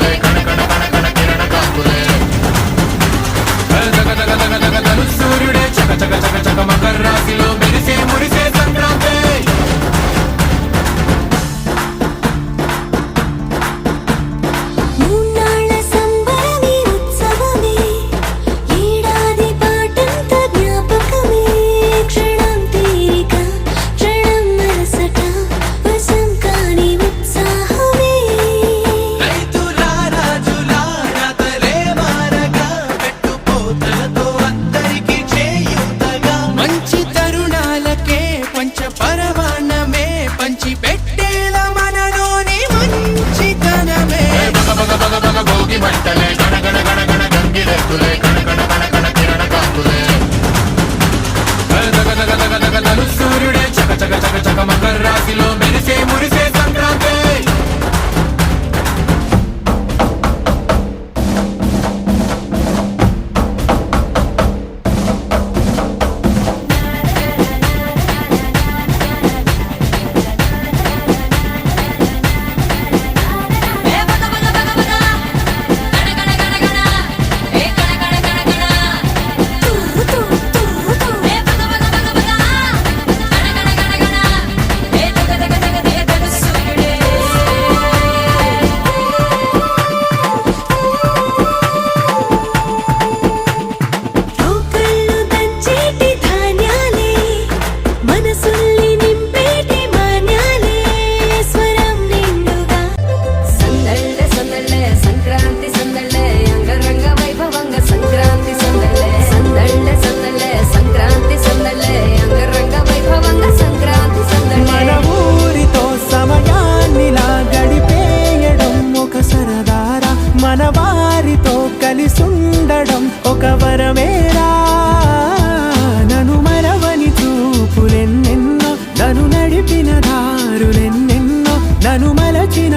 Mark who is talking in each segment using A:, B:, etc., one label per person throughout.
A: like తులే
B: కణ కణ నన్ను మలచిన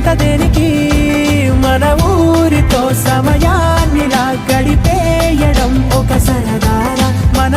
B: ఉంది దేనికి మన ఊరితో సమయాన్ని గడిపేయడం ఒక సరదారా మన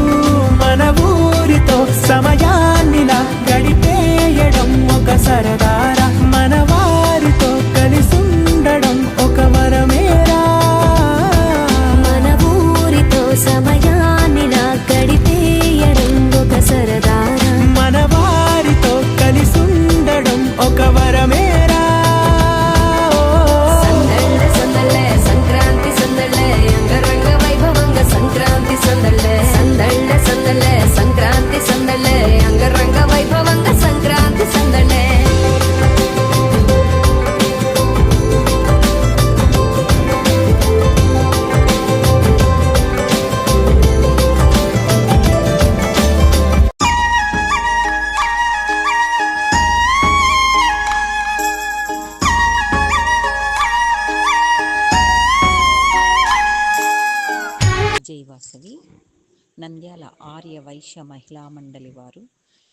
C: నంద్యాల ఆర్య వైశ్య మహిళా మండలి వారు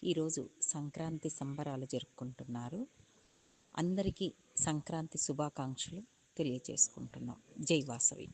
C: ఈరోజు సంక్రాంతి సంబరాలు జరుపుకుంటున్నారు. అందరికీ సంక్రాంతి శుభాకాంక్షలు తెలియజేసుకుంటున్నాం. జై వాసవి.